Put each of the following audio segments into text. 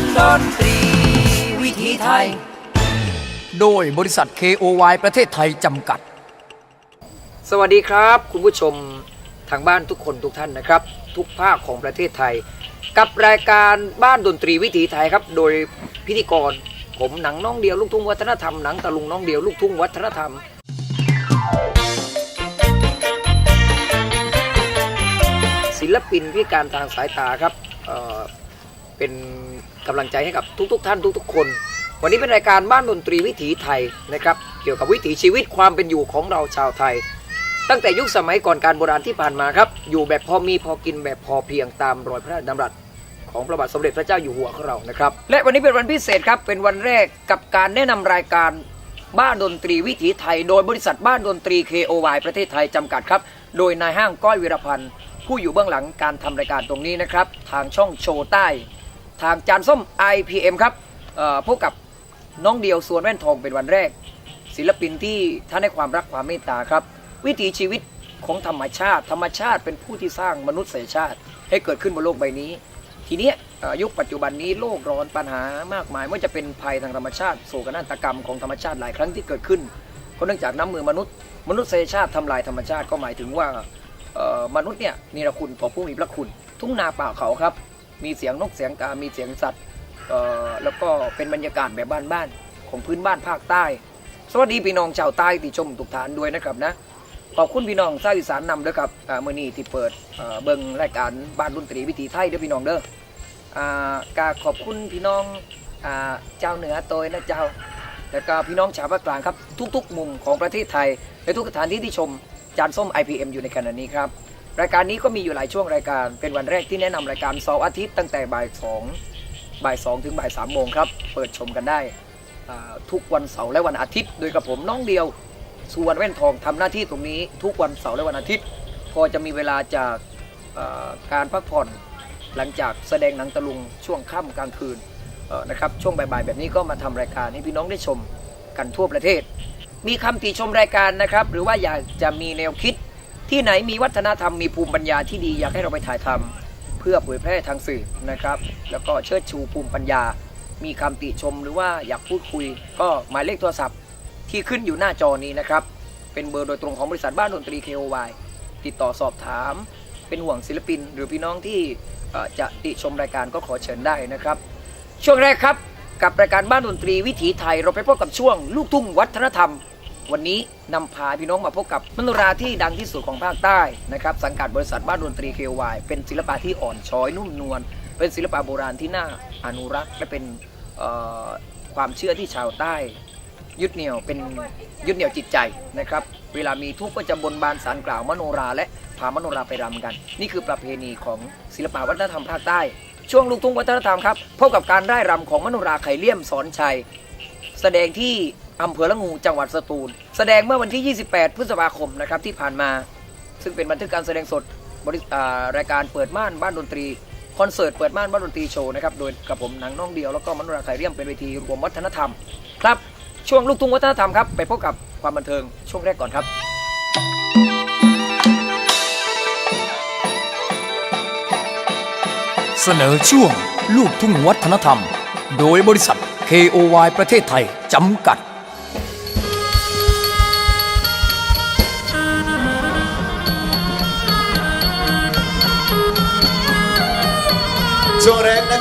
านดนตรีวิถีไทย โดยบริษัท KOY ประเทศไทยจำกัด สวัสดีครับ คุณผู้ชมทางบ้านทุกคนทุกท่านนะครับ ทุกภาคของประเทศไทย กับรายการบ้านดนตรีวิถีไทยครับ โดยพิธีกร ผมหนังน้องเดียวลูกทุ่งวัฒนธรรมหนังตะลุงน้องเดียวลูกทุ่งวัฒนธรรม ศิลปินพิการทางสายตาครับเอ่อเป็น กำลังใจให้กับทุกๆทท่านทุก ๆ คน วันนี้เป็นรายการบ้านดนตรีวิถีไทยนะครับ เกี่ยวกับวิถีชีวิตความเป็นอยู่ของเราชาวไทย ตั้งแต่ยุคสมัยก่อนการโบราณที่ผ่านมาครับ อยู่แบบพอมีพอกินแบบพอเพียงตามรอยพระราชดำรัสของพระบาทสมเด็จพระเจ้าอยู่หัวของเรานะครับ และวันนี้เป็นวันพิเศษครับ เป็นวันแรกกับการแนะนำรายการบ้านดนตรีวิถีไทย โดยบริษัทบ้านดนตรี KOY ประเทศไทยจำกัดครับ โดยนายห้างก้อยวีรพันธ์ผู้อยู่เบื้องหลังการทำรายการตรงนี้นะครับ ทางช่องโชว์ใต้ ทางจานส้ม IPM ครับพบกับน้องเดียวสวนแว่นทองเป็นวันแรก ศิลปินที่ท่านให้ความรักความเมตตาครับ วิถีชีวิตของธรรมชาติ ธรรมชาติเป็นผู้ที่สร้างมนุษยชาติให้เกิดขึ้นบนโลกใบนี้ ทีนี้ยุคปัจจุบันนี้โลกร้อนปัญหามากมายไม่ว่าจะเป็นภัยทางธรรมชาติโศกนาฏกรรมของธรรมชาติหลายครั้งที่เกิดขึ้นก็เนื่องจากน้ำมือมนุษย์มนุษยชาติทำลายธรรมชาติก็หมายถึงว่ามนุษย์เนี่ยนิรคุณต่อผู้มีพระคุณ ทุ่งนาป่าเขาครับ มีเสียงนกเสียงกา มีเสียงสัตว์เอ่อแล้วก็เป็นบรรยากาศแบบบ้านๆของพื้นบ้านภาคใต้ สวัสดีพี่น้องชาวใต้ที่ชมทุกฐานด้วยนะครับนะขอบคุณพี่น้องชาวอีสานนำด้วยครับอ่ามื่อนี้ที่เปิดเอ่อเบิ่งรายการบ้านดนตรีวิถีไทยเด้อพี่น้องเด้ออ่ากาขอบคุณพี่น้องอ่าเจ้าเหนือโตยนะเจ้าแล้วก็พี่น้องชาวภาคกลางครับ ทุกๆ มุมของประเทศไทย และทุกสถานที่ที่ชมจานส้ม IPM อยู่ในขณะนี้ครับ รายการนี้ก็มีอยู่หลายช่วงรายการ เป็นวันแรกที่แนะนำรายการเสาร์อาทิตย์ตั้งแต่บ่ายสองบ่ายสองถึงบ่ายสามโมงครับ เปิดชมกันได้ทุกวันเสาร์และวันอาทิตย์ โดยกับผมน้องเดียวสุวรรณแว่นทองทำหน้าที่ตรงนี้ทุกวันเสาร์และวันอาทิตย์ พอจะมีเวลาจากการพักผ่อนหลังจากแสดงหนังตะลุงช่วงค่ำกลางคืนนะครับช่วงบ่ายๆแบบนี้ก็มาทำรายการให้พี่น้องได้ชมกันทั่วประเทศ มีคำติชมรายการนะครับ หรือว่าอยากจะมีแนวคิด ที่ไหนมีวัฒนธรรมมีภูมิปัญญาที่ดีอยากให้เราไปถ่ายทำเพื่อเผยแพร่ทางสื่อนะครับ แล้วก็เชิดชูภูมิปัญญา มีคำติชมหรือว่าอยากพูดคุย ก็หมายเลขโทรศัพท์ที่ขึ้นอยู่หน้าจอนี้นะครับ เป็นเบอร์โดยตรงของบริษัทบ้านดนตรี KOY ติดต่อสอบถาม เป็นห่วงศิลปิน หรือพี่น้องที่จะติชมรายการก็ขอเชิญได้นะครับ ช่วงแรกครับกับรายการบ้านดนตรีวิถีไทยเราไปพบกับช่วงลูกทุ่งวัฒนธรรม วันนี้นำพาพี่น้องมาพบกับมโนราที่ดังที่สุดของภาคใต้นะครับสังกัดบริษัทบ้านดนตรี KOY เป็นศิลปะที่อ่อนช้อยนุ่มนวลเป็นศิลปะโบราณที่น่าอนุรักษ์และเป็นความเชื่อที่ชาวใต้ ยึดเหนี่ยวเป็นยึดเหนี่ยวจิตใจนะครับเวลามีทุกข์ก็จะบนบานสารกล่าวมโนราและพามโนราไปรำกัน นี่คือประเพณีของศิลปวัฒนธรรมภาคใต้ ช่วงลูกทุ่งวัฒนธรรมครับพบกับการได้รำของมโนราไข่เลี่ยมสอนชัย แสดงที่ อำเภอละงูจังหวัดสตูล แสดงเมื่อวันที่ 28 พฤษภาคมนะครับที่ผ่านมา ซึ่งเป็นบันทึกการแสดงสดบริอ่ารายการเปิดม่านบ้านดนตรีคอนเสิร์ตเปิดม่านบ้านดนตรีโชว์นะครับโดยกับผมหนังน้องเดียวแล้วก็มโนราไข่เลี่ยมเป็นเวทีรวมวัฒนธรรมครับช่วงลูกทุ่งวัฒนธรรมครับไปพบกับความบันเทิงช่วงแรกก่อนครับเสนอช่วงลูกทุ่งวัฒนธรรม โดยบริษัท KOY ประเทศไทย จำกัด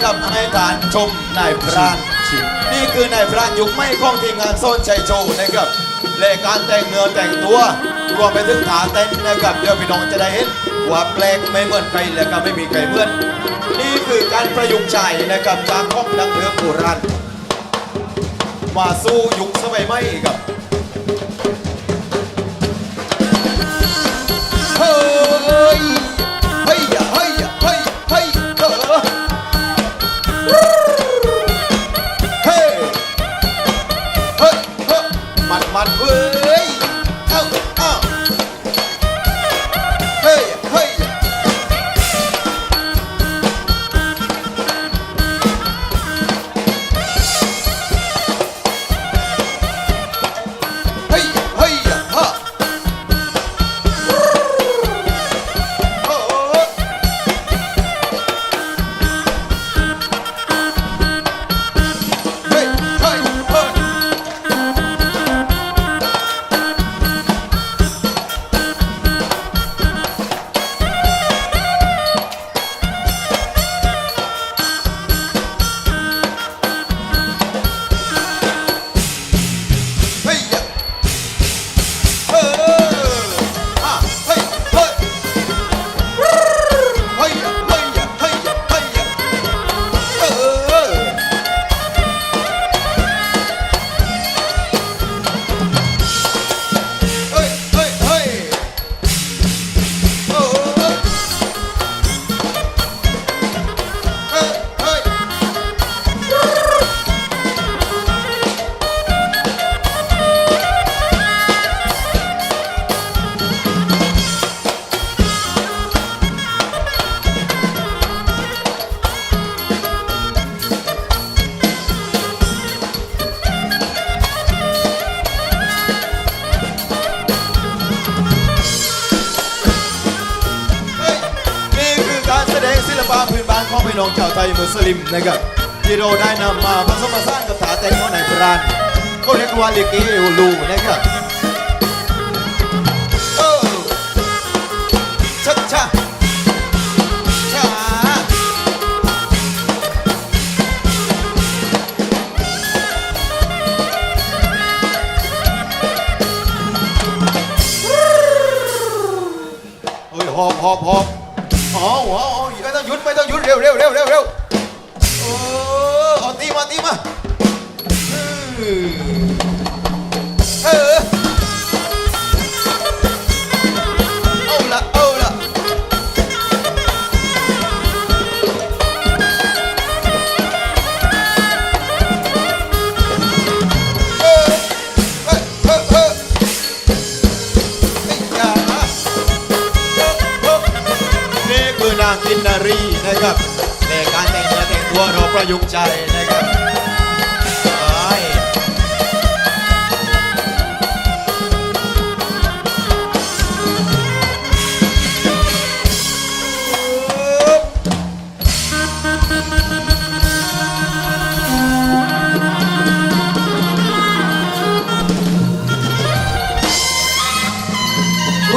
แรกนะครับให้ทานชมนายพรานนี่คือนายพรานยุคไม่ของทีมงานโซนชัยโชว์นะครับและการแต่งเนื้อแต่งตัวรวมไปถึงขาเต้นนะครับเดี๋ยวพี่น้องจะได้เห็นว่าแปลกไม่เหมือนใครและก็ไม่มีใครเหมือน นี่คือการประยุกต์ใช้นะครับจากของดังเดิมโบราณมาสู้ยุคสมัยใหม่ครับเฮ้ย ลิมนะครับที่เราได้นำมาผสมผสานกับถาแต่งของนายพรานเขาเรียกว่าลิเกอูลูนะครับ นางกินารีนะครับในการแต่งเนื้อแต่งตัวเราประยุกต์ใจนะครับ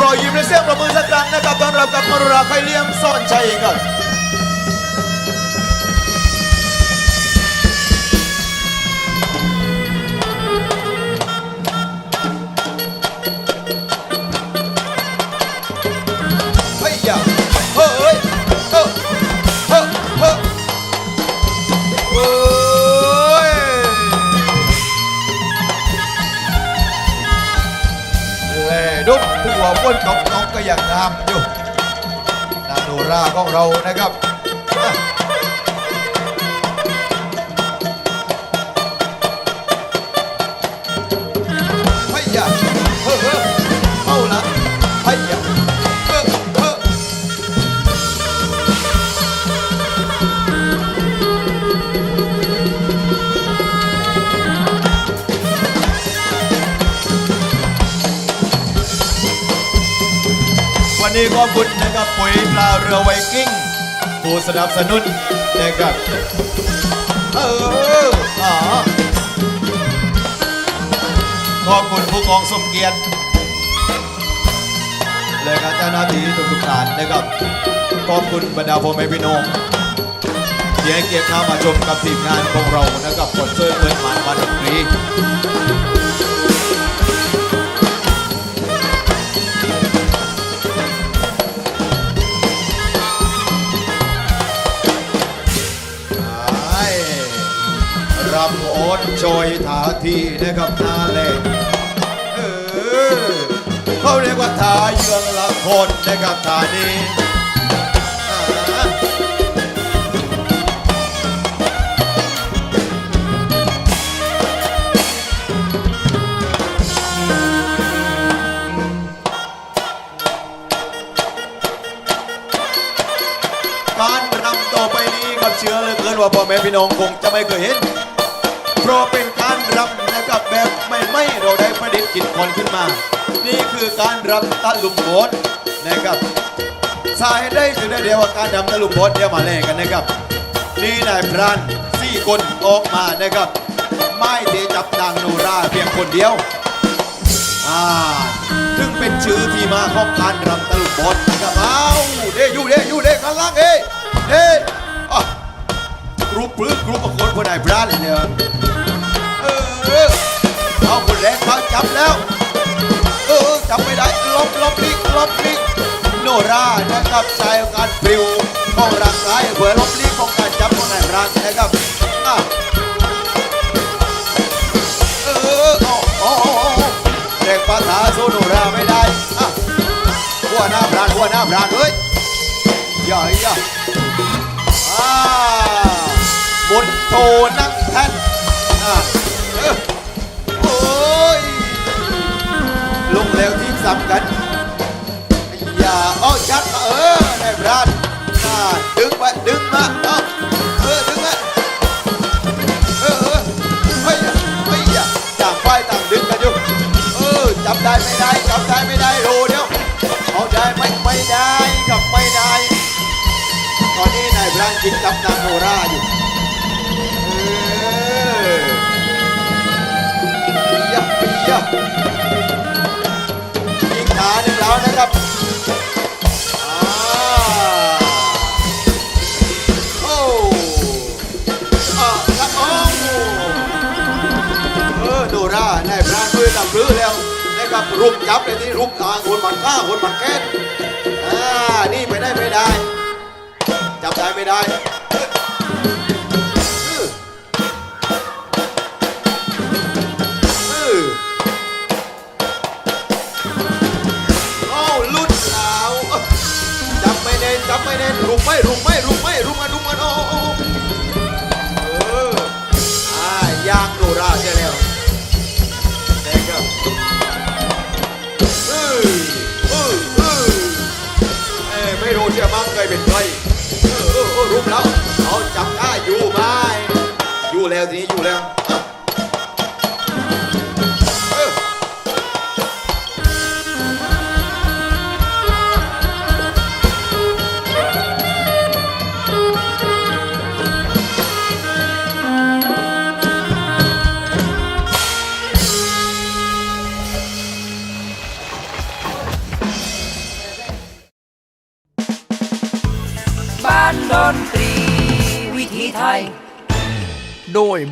รอยยิ้มและเสียงประมือ นะครับต้อนรับกับมรุราใครเลี้ยงซ่อนชัยครัามอยู่นาโนราของเรานะครับ นี้ขอบคุณนะครับปุ๋ยปลาเรือไวกิ้งผู้สนับสนุนนะครับเอออ๋อขอบคุณผู้กองสมเกียรติและการเจ้าหน้าที่ทุกๆท่านนะครับขอบคุณบรรดาพ่อแม่พี่น้องที่ให้เกียรติข้ามาชมกับทีมงานของเรานะครับคอนเสิร์ตเปิดหมานวันดนตรี รำโอนโชยถาทีนะครับนาเล่เออเขาเรียกว่าทาเยืองละคนนะครับทานี้อ่าการรำต่อไปนี้ครับเชื่อเลือเกินว่าพ่อแม่พี่น้องคงจะไม่เคยเห็น ราะเป็นการรำนะครับแบบไม่ไม่เราได้ประดิษฐ์คิดคนขึ้นมา นี่คือการรำตะลุมโบนนะครับสาเหตุได้ถึงได้เดียวว่าการรำตะลุมโบนเดี๋ยวมาแลกกันนะครับ นี่นายพรานสี่คนออกมานะครับ ไม่เทจับนางโนราเพียงคนเดียวอ่าถึงเป็นชื่อที่มาของการรำตะลุมบอลนะครับเอาเด้อยู่เด้อยู่เดข้างล่างเอ้เด้อะกรุ๊ปปลื้มกรุ๊ปบางคนคนไหนพลาดเลยเนี่ย แรกเขาจับแล้ว เออจับไม่ได้ลบลบลิกลบลิกโนรานะครับใช้การปลิวของร่างกายเพื่อลบลิกของการจับของนายพรานนะครับอะเออโอ้โอ้โอ้เด็กภาษาโซโนราไม่ได้อะหัวหน้าพรานหัวหน้าพรานเฮ้ยอย่าอย่าอ่าบนโตนะ ตอนนี้นายพรานจิงกับนางโนราอยู่เออยับยับอีกขาหนึ่งแล้วนะครับอ่าโอ้อะละโอ้เออโนรานายพรานมือตับรื้อแล้วนะครับรุมจับเลยที่รุมตางคนหมันฆ่าคนหมันแค้นอ่านี่ไปได้ไม่ได้ จับได้ไม่ได้เออเออเอ้าลุดแล้วจับไม่เน้นจับไม่เน้นรุมไม่รุมไม่รุมไม่รุมกันรุมกันโอ้โอ้เอออ่ายางโดราใช่แล้วแต่ก็เออเออเออเอ้ยไม่รู้เชื่อมั้งเคยเป็นใคร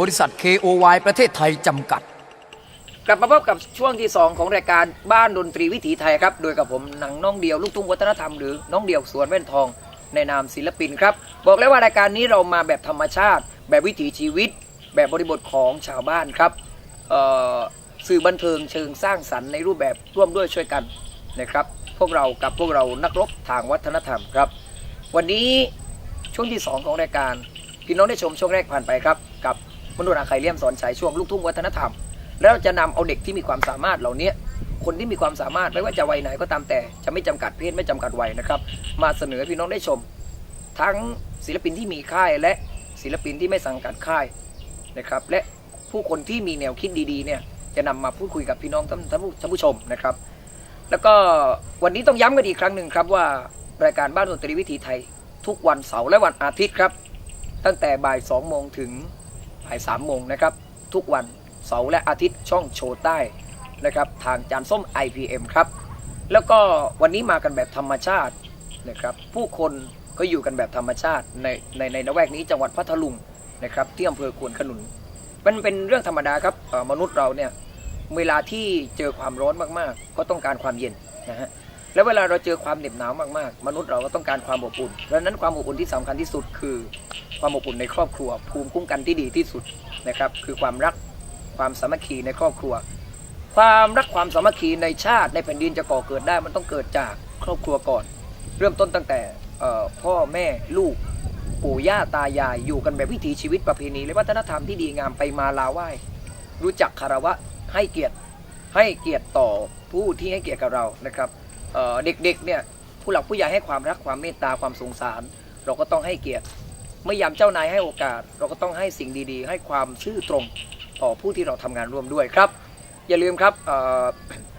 บริษัท KOY ประเทศไทยจำกัด กลับมาพบกับช่วงที่ 2 ของรายการบ้านดนตรีวิถีไทยครับ โดยกับผมหนังน้องเดียวลูกทุ่งวัฒนธรรมหรือน้องเดียวสวนแว่นทองในนามศิลปินครับ บอกแล้วว่ารายการนี้เรามาแบบธรรมชาติ แบบวิถีชีวิต แบบบริบทของชาวบ้านครับเอ่อสื่อบันเทิงเชิงสร้างสรรค์ในรูปแบบร่วมด้วยช่วยกันนะครับ พวกเรากับพวกเรานักรบทางวัฒนธรรมครับ วันนี้ช่วงที่ 2 ของรายการพี่น้องได้ชมช่วงแรกผ่านไปครับ กับ มนุษย์อาไคเลี่ยมสอนฉายช่วงลูกทุ่งวัฒนธรรม แล้วเราจะนำเอาเด็กที่มีความสามารถเหล่านี้คนที่มีความสามารถไม่ว่าจะวัยไหนก็ตามแต่จะไม่จำกัดเพศไม่จำกัดวัยนะครับ มาเสนอให้พี่น้องได้ชม ทั้งศิลปินที่มีค่ายและศิลปินที่ไม่สังกัดค่ายนะครับ และผู้คนที่มีแนวคิดดีๆเนี่ยจะนำมาพูดคุยกับพี่น้องท่านท่านผู้ชมนะครับ แล้วก็วันนี้ต้องย้ำกันอีกครั้งหนึ่งครับว่ารายการบ้านดนตรีวิถีไทย ทุกวันเสาร์และวันอาทิตย์ครับ ตั้งแต่บ่าย2โมงถึง บ่าย3โมงนะครับ ทุกวันเสาร์และอาทิตย์ช่องโชว์ใต้นะครับ ทางจานส้ม IPM ครับ แล้วก็วันนี้มากันแบบธรรมชาตินะครับ ผู้คนก็อยู่กันแบบธรรมชาติในในในละแวกนี้จังหวัดพัทลุงนะครับที่อำเภอควนขนุน มันเป็นเรื่องธรรมดาครับมนุษย์เราเนี่ยเวลาที่เจอความร้อนมากๆ ก็ต้องการความเย็นนะฮะ แล้วเวลาเราเจอความเหน็บหนาวมากๆ มนุษย์เราก็ต้องการความอบอุ่นดังนั้นความอบอุ่นที่สำคัญที่สุดคือ ความอบอุ่นในครอบครัว ภูมิคุ้มกันที่ดีที่สุดนะครับคือความรักความสามัคคีในครอบครัว ความรักความสามัคคีในชาติในแผ่นดินจะก่อเกิดได้มันต้องเกิดจากครอบครัวก่อน เริ่มต้นตั้งแต่พ่อแม่ลูกปู่ย่าตายายอยู่กันแบบวิถีชีวิตประเพณีและวัฒนธรรมที่ดีงามไปมาลาไหว้ รู้จักคารวะให้เกียรติให้เกียรติต่อผู้ที่ให้เกียรติกับเรานะครับ เด็กๆเนี่ยผู้หลักผู้ใหญ่ให้ความรักความเมตตาความสงสาร เราก็ต้องให้เกียรติเมื่อยามเจ้านายให้โอกาส เราก็ต้องให้สิ่งดีๆ ให้ความซื่อตรงต่อผู้ที่เราทำงานร่วมด้วยครับ อย่าลืมครับ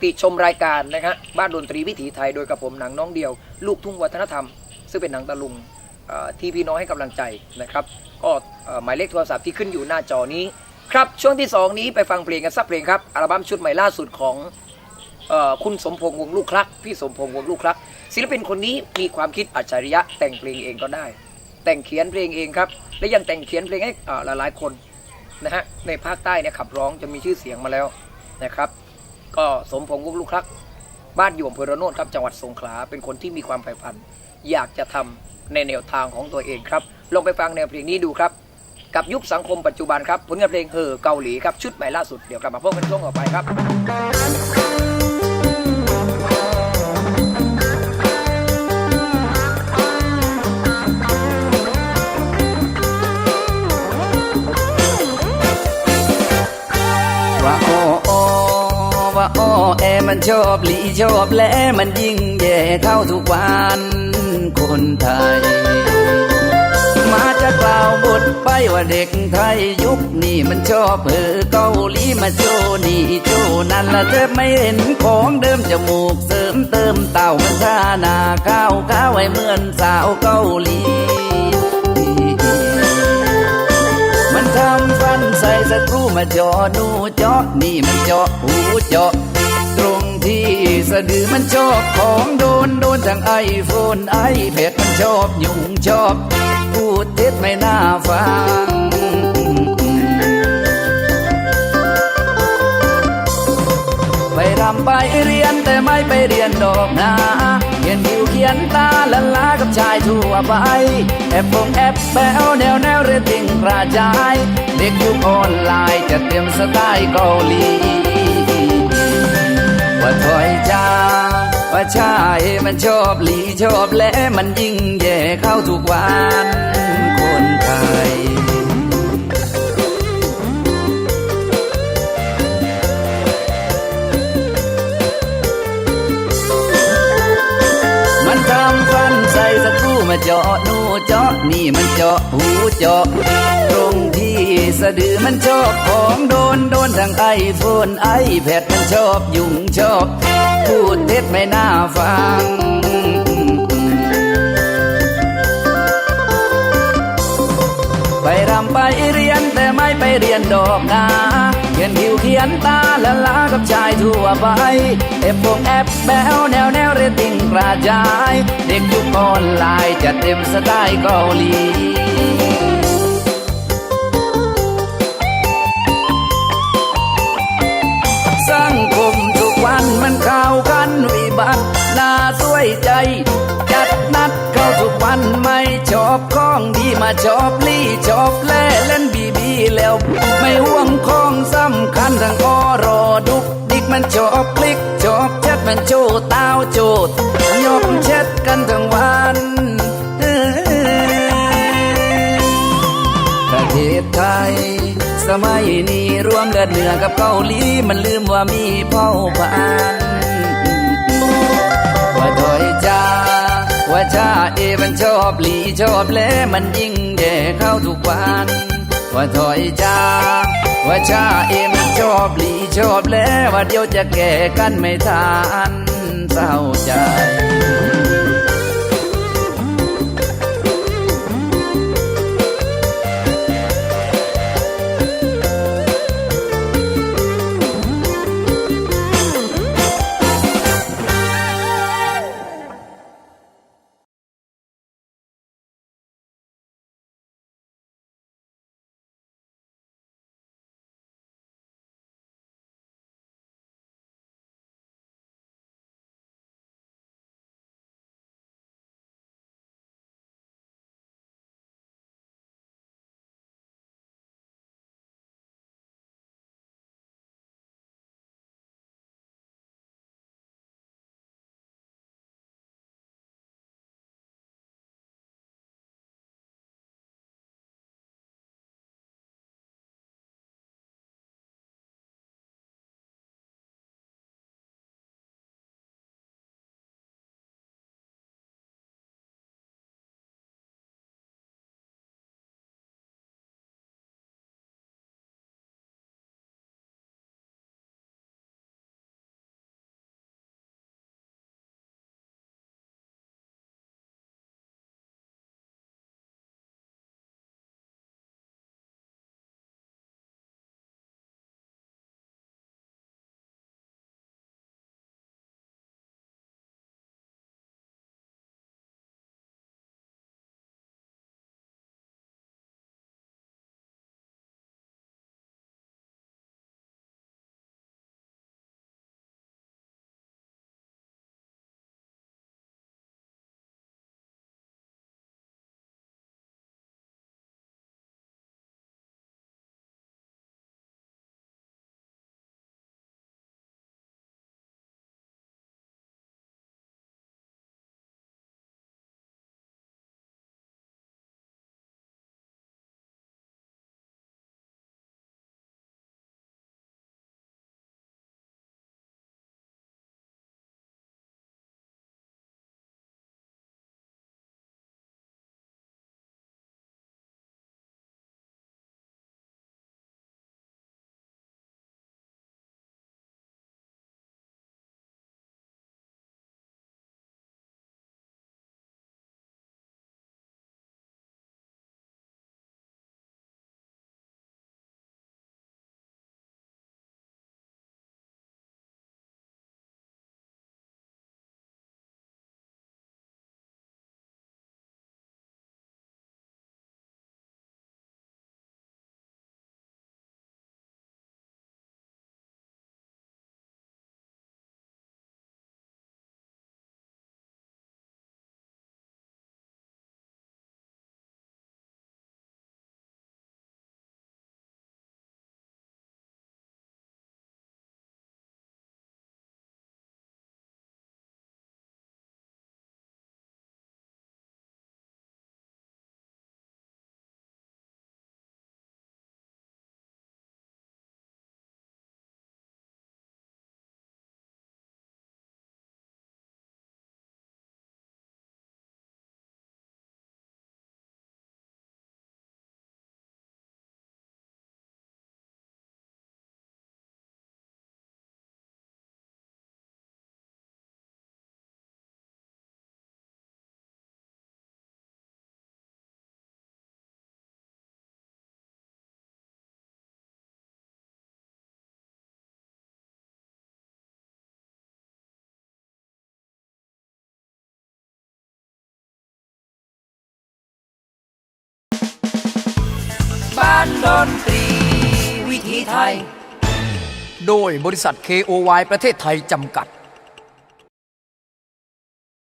ติชมรายการนะครับบ้านดนตรีวิถีไทยโดยกับผมหนังน้องเดียว ลูกทุ่งวัฒนธรรม ซึ่งเป็นหนังตะลุงที่พี่น้องให้กำลังใจนะครับ ก็หมายเลขโทรศัพท์ที่ขึ้นอยู่หน้าจอนี้ ครับช่วงที่ 2 นี้ไปฟังเพลงกันสักเพลงครับอัลบั้มชุดใหม่ล่าสุดของ คุณสมพงษ์วงลูกคลัก พี่สมพงษ์วงลูกคลัก ศิลปินคนนี้มีความคิดอัจฉริยะ แต่งเพลงเองก็ได้ แต่งเขียนเพลงเองครับ และยังแต่งเขียนเพลงให้เอ่อหลายๆคนนะฮะในภาคใต้เนี่ยขับร้องจนมีชื่อเสียงมาแล้วนะครับ ก็สมพงษ์วงลูกคลัก บ้านอยู่อำเภอระโนดครับจังหวัดสงขลาเป็นคนที่มีความใฝ่ฝัน อยากจะทำในแนวทางของตัวเองครับลองไปฟังแนวเพลงนี้ดูครับ กับยุคสังคมปัจจุบันครับผลงานเพลงเฮอเกาหลีครับชุดใหม่ล่าสุดเดี๋ยวกลับมาพบกันช่วงต่อไปครับ แอมันชอบหลีชอบและมันยิ่งแย่เท่าทุกวันคนไทย มาจะกล่าวบทไปว่าเด็กไทยยุคนี้มันชอบเผอเกาหลีมาโจนี่โจนั่นละเธอไม่เห็นของเดิมจมูกเสริมเติมเต่ามันท่านาข้าวข้าวไว้เหมือนสาวเกาหลีมันทำฟันใส่สตรูมาจอหนูเจอะนี่มันจาะหูจา ที่สะดือมันชอบของโดนโดนทั้งไอโฟนไอแพดมันชอบยุงชอบ พูดเท็จไม่น่าฟังไปรำไปเรียนแต่ไม่ไปเรียนดอกนาเขียนคิวเขียนตาละลากับชายทั่วไป แอปบงแอปแบวแนวแนวเรตติ้งกระจาย เด็กยุคออนไลน์จะเตรียมสไตล์เกาหลี ว่าถอยจ้าว่าชายมันชอบหลีชอบและมันยิ่งแย่เข้าทุกวันคนไทย มันทำฟันใส่สักคู่มาเจาะนูเจาะนี่มันเจาะหูเจาะตรงที่สะดือมันชอบของโดนโดนทั้งไอโฟนไอแพดมันชอบยุ่งชอบ พูดเท็จไม่น่าฟังไปรำไปเรียนแต่ไม่ไปเรียนดอกนา ขียนคิวเขียนตาละลากับชายทั่วไปเอฟบงแอปแบวแนวแนวเรตติ้งกระจาย เด็กยุคออนไลน์จัดเต็มสไตล์เกาหลีสังคมทุกวันมันข่าวกันวิบัติน่าสวยใจ จัดนัดเข้าทุกวันไม่ชอบของดีมาชอบลี่ชอบแล่เล่นบีบีแล้ว ไม่ห่วงำคัญทั้งออรอดุกดิกมันชอบคลิกชอบแชทมันโจดตาวโจดยกแชทกันทั้งวันประเทศไทย สมัยนี้รวมเลือดเหนือกับเกาหลีมันลืมว่ามีเผ่าพันว่าถอยจ้าว่าชาเอมันชอบหลีชอบแลมันยิ่งแย่เข้าทุกวัน ว่าถอยจ้าว่าชาเอมันชอบหลีชอบแลว่าเดี๋ยวจะแก่กันไม่ทันเศร้าใจ วิถีไทย โดยบริษัท KOY ประเทศไทยจำกัด